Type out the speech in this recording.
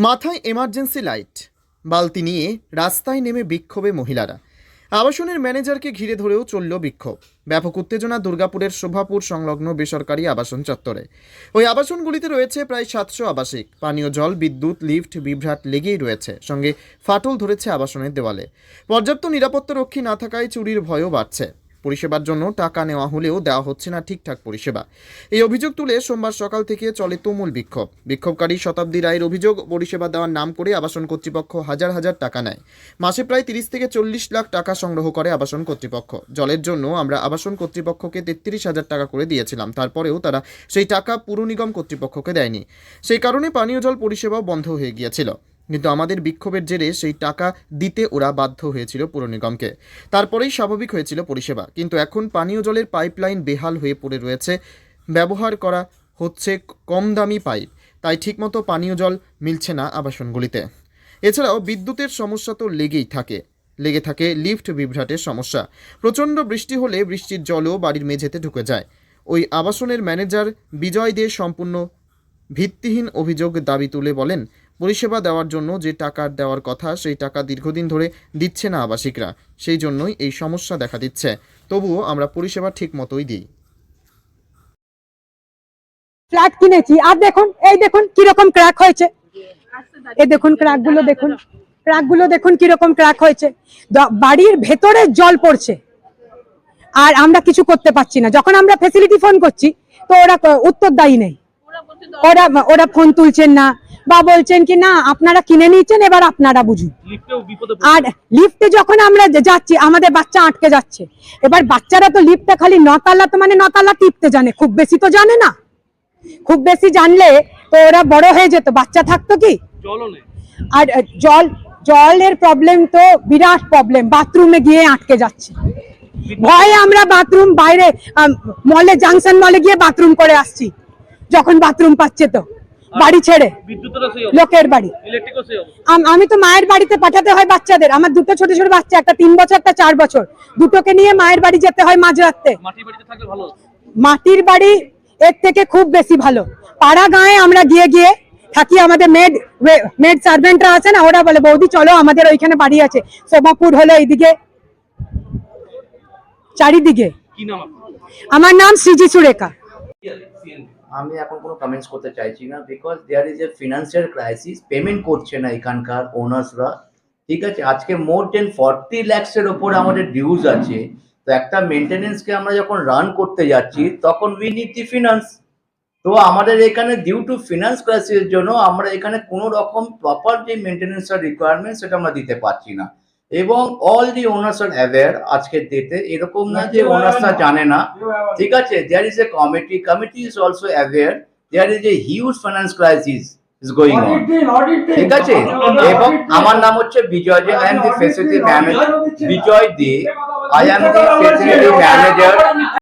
মাথায় emergency light বালতি নিয়ে রাস্তায় নেমে বিক্ষোভে মহিলারা। আবাসনের ম্যানেজারকে ঘিরে ধরেও চলল বিক্ষোভ। ব্যাপক উত্তেজনা দুর্গাপুরের শোভাপুর সংলগ্ন বেসরকারি আবাসন চত্বরে। ওই আবাসনগুলিতে রয়েছে প্রায় সাতশো আবাসিক। পানীয় জল, বিদ্যুৎ, লিফট, বিভ্রাট লেগেই রয়েছে। সঙ্গে ফাটল ধরেছে আবাসনের দেওয়ালে। পর্যাপ্ত নিরাপত্তা রক্ষী না থাকায় চুরির ভয়ও বাড়ছে। পরিষেবার জন্য টাকা নেওয়া হলেও দেওয়া হচ্ছে না ঠিকঠাক পরিষেবা। এই অভিযোগ তুলে সোমবার সকাল থেকে চলে তুমুল বিক্ষোভ। বিক্ষোভকারী শতাব্দী রায়ের অভিযোগ, পরিষেবা দেওয়ার নাম করে আবাসন কর্তৃপক্ষ হাজার হাজার টাকা নেয়। মাসে প্রায় তিরিশ থেকে চল্লিশ লাখ টাকা সংগ্রহ করে আবাসন কর্তৃপক্ষ। জলের জন্য আমরা আবাসন কর্তৃপক্ষকে তেত্রিশ হাজার টাকা করে দিয়েছিলাম। তারপরেও তারা সেই টাকা পুর নিগম কর্তৃপক্ষকে দেয়নি। সেই কারণে পানীয় জল পরিষেবাও বন্ধ হয়ে গিয়েছিল। কিন্তু আমাদের বিক্ষোভের জেরে সেই টাকা দিতে ওরা বাধ্য হয়েছিল পুর নিগমকে। তারপরেই স্বাভাবিক হয়েছিল পরিষেবা। কিন্তু এখন পানীয় জলের পাইপলাইন বেহাল হয়ে পড়ে রয়েছে। ব্যবহার করা হচ্ছে কম দামি পাইপ। তাই ঠিকমতো পানীয় জল মিলছে না আবাসনগুলিতে। এছাড়াও বিদ্যুতের সমস্যা তো লেগেই থাকে। লেগে থাকে লিফট বিভ্রাটের সমস্যা। প্রচণ্ড বৃষ্টি হলে বৃষ্টির জলও বাড়ির মেঝেতে ঢুকে যায়। ওই আবাসনের ম্যানেজার বিজয় দে সম্পূর্ণ ভিত্তিহীন অভিযোগ দাবি তুলে বলেন পরিষেবা দেওয়ার জন্য যে টাকা দেওয়ার কথা সেই টাকা দীর্ঘদিন ধরে দিচ্ছে না আবাসিকরা, সেই জন্যই এই সমস্যা দেখা দিচ্ছে। তবুও আমরা পরিষেবা ঠিক মতোই দিই। ফ্ল্যাট কিনেছি। আর দেখুন, এই দেখুন কীরকম ক্র্যাক হয়েছে। এই দেখুন ক্র্যাকগুলো দেখুন। ক্র্যাকগুলো দেখুন কীরকম ক্র্যাক হয়েছে। বাড়ির ভেতরে জল পড়ছে। আর আমরা কিছু করতে পারছি না। যখন আমরা ফেসিলিটি ফোন করছি, তো ওরা উত্তর দায়ী নেই। ওরা ওরা ফোন তুলছেন না বা বলছেন কি না আপনারা কিনে নিয়েছেন এবার আপনারা বুঝুন। আর লিফটে যখন আমরা যাচ্ছি আমাদের বাচ্চা আটকে যাচ্ছে। এবার বাচ্চারা তো লিফটে খালি নতালা তো মানে নতালা টিপতে জানে খুব বেশি তো জানে না। খুব বেশি জানলে তো ওরা বড় হয়ে যেত বাচ্চা থাকতো কি? আর জল জলের প্রবলেম তো বিরাট প্রবলেম বাথরুমে গিয়ে আটকে যাচ্ছে। ভয়ে আমরা বাথরুম বাইরে মলে জাংশন মলে গিয়ে বাথরুম করে আসছি। যখন বাথরুম পাচ্ছে তো। বাড়ি ছেড়ে। লোকের বাড়ি। আম- তো মায়ের বাড়িতে পাঠাতে হয় বাচ্চাদের। আমার দুটো ছোট ছোট বাচ্চা একটা তিন বছর একটা চার বছর। দুটোকে নিয়ে মায়ের বাড়ি যেতে হয় মাঝরাতে মাটির ভালো হতো। মাটির বাড়ি এর থেকে খুব বেশি ভালো। পাড়া গাঁয়ে আমরা গিয়ে গিয়ে থাকি আমাদের মেড মেড সার্ভেন্টরা আছে না ওরা বলে বৌদি চলো আমাদের ওইখানে বাড়ি আছে। সোমাপুর হলো এইদিকে। চারিদিকে। আমার নাম সৃজি সুরেখা। আমি এখন কোনো কমেন্টস করতে চাইছি না because there is a financial crisis payment করছে না এখানকার ওনার্সরা ঠিক আছে? আজকে মোর দেন ফর্টি ল্যাক্সের ওপর আমাদের ডিউজ আছে। তো একটা মেনটেনেন্সকে আমরা যখন রান করতে যাচ্ছি, তখন উই নিড দি ফিনান্স তো আমাদের এখানে ডিউ টু ফিনান্স ক্রাইসিসের জন্য আমরা এখানে কোনো রকম প্রপার যে মেনটেনেন্সের রিকোয়ারমেন্ট সেটা আমরা দিতে পারছি না। এবং all the owners are aware আজকের ডেটে এরকম না যে ওনার্সরা জানে না। ঠিক আছে? There is a committee committee is also aware there is a huge finance crisis is going on ঠিক আছে? এবং আমার নাম হচ্ছে Bijoy De. I am the facility manager Bijoy De. I am the facility manager